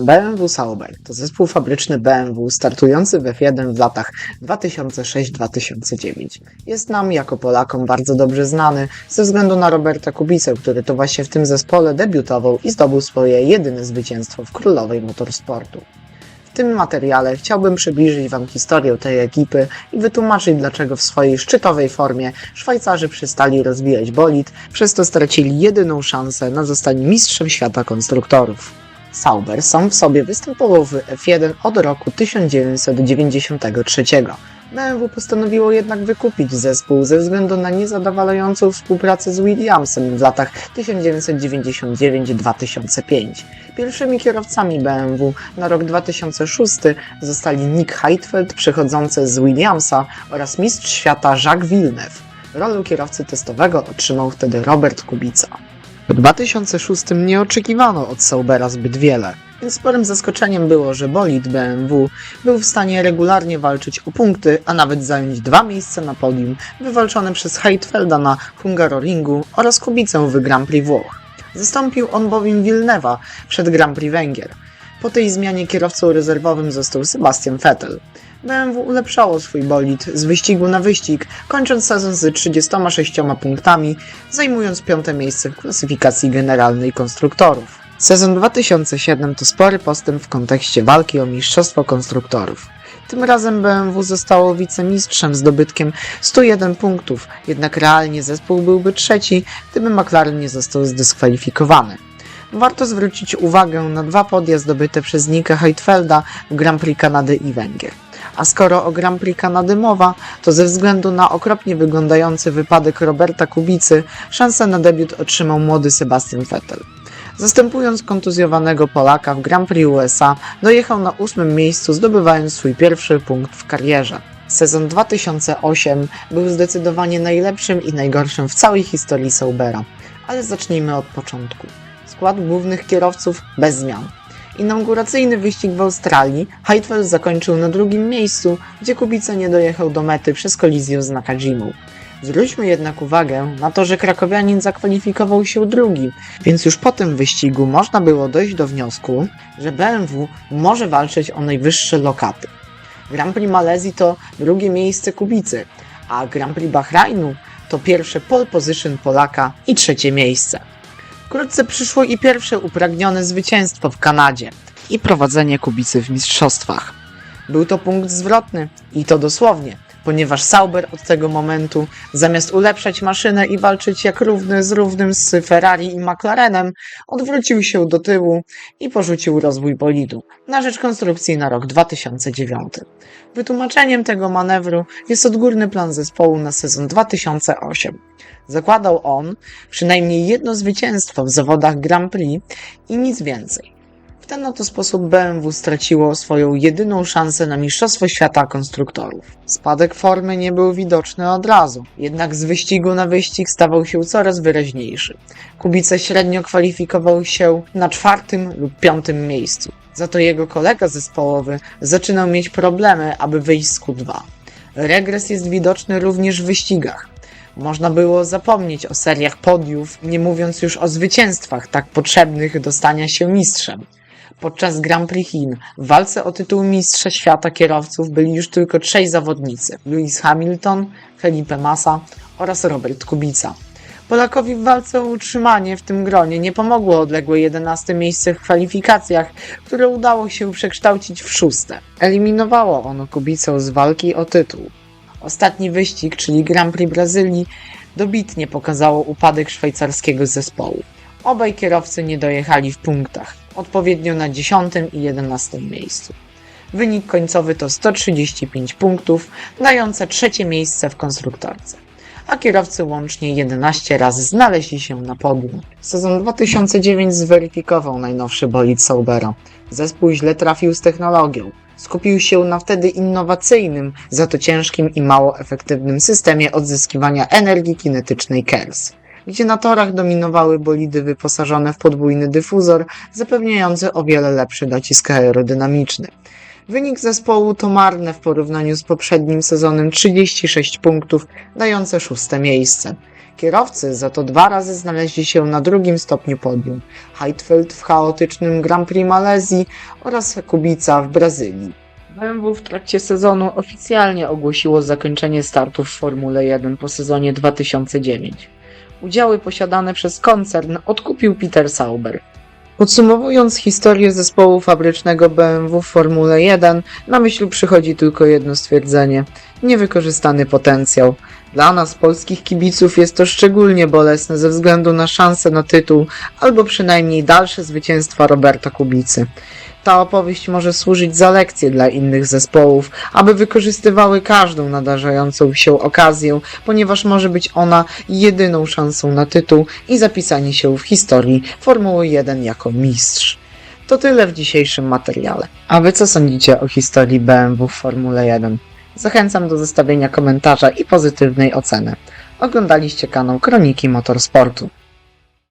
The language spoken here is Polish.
BMW Sauber to zespół fabryczny BMW startujący w F1 w latach 2006-2009. Jest nam jako Polakom bardzo dobrze znany ze względu na Roberta Kubicę, który to właśnie w tym zespole debiutował i zdobył swoje jedyne zwycięstwo w królowej motorsportu. W tym materiale chciałbym przybliżyć Wam historię tej ekipy i wytłumaczyć, dlaczego w swojej szczytowej formie Szwajcarzy przestali rozwijać bolid, przez to stracili jedyną szansę na zostanie mistrzem świata konstruktorów. Sauber sam w sobie występował w F1 od roku 1993. BMW postanowiło jednak wykupić zespół ze względu na niezadowalającą współpracę z Williamsem w latach 1999-2005. Pierwszymi kierowcami BMW na rok 2006 zostali Nick Heidfeld przechodzący z Williamsa oraz mistrz świata Jacques Villeneuve. Rolę kierowcy testowego otrzymał wtedy Robert Kubica. W 2006 nie oczekiwano od Saubera zbyt wiele, więc sporym zaskoczeniem było, że bolid BMW był w stanie regularnie walczyć o punkty, a nawet zająć dwa miejsca na podium, wywalczone przez Heidfelda na Hungaroringu oraz Kubicę w Grand Prix Włoch. Zastąpił on bowiem Wilnewa przed Grand Prix Węgier. Po tej zmianie kierowcą rezerwowym został Sebastian Vettel. BMW ulepszało swój bolid z wyścigu na wyścig, kończąc sezon z 36 punktami, zajmując piąte miejsce w klasyfikacji generalnej konstruktorów. Sezon 2007 to spory postęp w kontekście walki o mistrzostwo konstruktorów. Tym razem BMW zostało wicemistrzem z dobytkiem 101 punktów, jednak realnie zespół byłby trzeci, gdyby McLaren nie został zdyskwalifikowany. Warto zwrócić uwagę na dwa podia zdobyte przez Nika Heidfelda w Grand Prix Kanady i Węgier. A skoro o Grand Prix Kanady mowa, to ze względu na okropnie wyglądający wypadek Roberta Kubicy, szansę na debiut otrzymał młody Sebastian Vettel. Zastępując kontuzjowanego Polaka w Grand Prix USA, dojechał na ósmym miejscu, zdobywając swój pierwszy punkt w karierze. Sezon 2008 był zdecydowanie najlepszym i najgorszym w całej historii Saubera. Ale zacznijmy od początku. Skład głównych kierowców bez zmian. Inauguracyjny wyścig w Australii Heidfeld zakończył na drugim miejscu, gdzie Kubica nie dojechał do mety przez kolizję z Nakajimą. Zwróćmy jednak uwagę na to, że krakowianin zakwalifikował się drugi, więc już po tym wyścigu można było dojść do wniosku, że BMW może walczyć o najwyższe lokaty. Grand Prix Malezji to drugie miejsce Kubicy, a Grand Prix Bahrajnu to pierwsze pole position Polaka i trzecie miejsce. Wkrótce przyszło i pierwsze upragnione zwycięstwo w Kanadzie i prowadzenie Kubicy w mistrzostwach. Był to punkt zwrotny i to dosłownie, ponieważ Sauber od tego momentu zamiast ulepszać maszynę i walczyć jak równy z równym z Ferrari i McLarenem, odwrócił się do tyłu i porzucił rozwój bolidu na rzecz konstrukcji na rok 2009. Wytłumaczeniem tego manewru jest odgórny plan zespołu na sezon 2008. Zakładał on przynajmniej jedno zwycięstwo w zawodach Grand Prix i nic więcej. Ten oto sposób BMW straciło swoją jedyną szansę na Mistrzostwo Świata Konstruktorów. Spadek formy nie był widoczny od razu, jednak z wyścigu na wyścig stawał się coraz wyraźniejszy. Kubica średnio kwalifikował się na czwartym lub piątym miejscu. Za to jego kolega zespołowy zaczynał mieć problemy, aby wyjść z Q2. Regres jest widoczny również w wyścigach. Można było zapomnieć o seriach podiów, nie mówiąc już o zwycięstwach tak potrzebnych do stania się mistrzem. Podczas Grand Prix Chin w walce o tytuł mistrza świata kierowców byli już tylko trzej zawodnicy: Lewis Hamilton, Felipe Massa oraz Robert Kubica. Polakowi w walce o utrzymanie w tym gronie nie pomogło odległe 11 miejsce w kwalifikacjach, które udało się przekształcić w szóste. Eliminowało ono Kubicę z walki o tytuł. Ostatni wyścig, czyli Grand Prix Brazylii, dobitnie pokazało upadek szwajcarskiego zespołu. Obaj kierowcy nie dojechali w punktach, odpowiednio na 10 i 11 miejscu. Wynik końcowy to 135 punktów, dające trzecie miejsce w konstruktorce. A kierowcy łącznie 11 razy znaleźli się na podium. Sezon 2009 zweryfikował najnowszy bolid Saubera. Zespół źle trafił z technologią. Skupił się na wtedy innowacyjnym, za to ciężkim i mało efektywnym systemie odzyskiwania energii kinetycznej KERS gdzie na torach dominowały bolidy wyposażone w podwójny dyfuzor, zapewniający o wiele lepszy docisk aerodynamiczny. Wynik zespołu to marne w porównaniu z poprzednim sezonem 36 punktów, dające szóste miejsce. Kierowcy za to dwa razy znaleźli się na drugim stopniu podium. Heidfeld w chaotycznym Grand Prix Malezji oraz Kubica w Brazylii. BMW w trakcie sezonu oficjalnie ogłosiło zakończenie startów w Formule 1 po sezonie 2009. Udziały posiadane przez koncern odkupił Peter Sauber. Podsumowując historię zespołu fabrycznego BMW w Formule 1, na myśl przychodzi tylko jedno stwierdzenie: niewykorzystany potencjał. Dla nas, polskich kibiców, jest to szczególnie bolesne ze względu na szansę na tytuł, albo przynajmniej dalsze zwycięstwa Roberta Kubicy. Ta opowieść może służyć za lekcję dla innych zespołów, aby wykorzystywały każdą nadarzającą się okazję, ponieważ może być ona jedyną szansą na tytuł i zapisanie się w historii Formuły 1 jako mistrz. To tyle w dzisiejszym materiale. A wy co sądzicie o historii BMW w Formule 1? Zachęcam do zostawienia komentarza i pozytywnej oceny. Oglądaliście kanał Kroniki Motorsportu.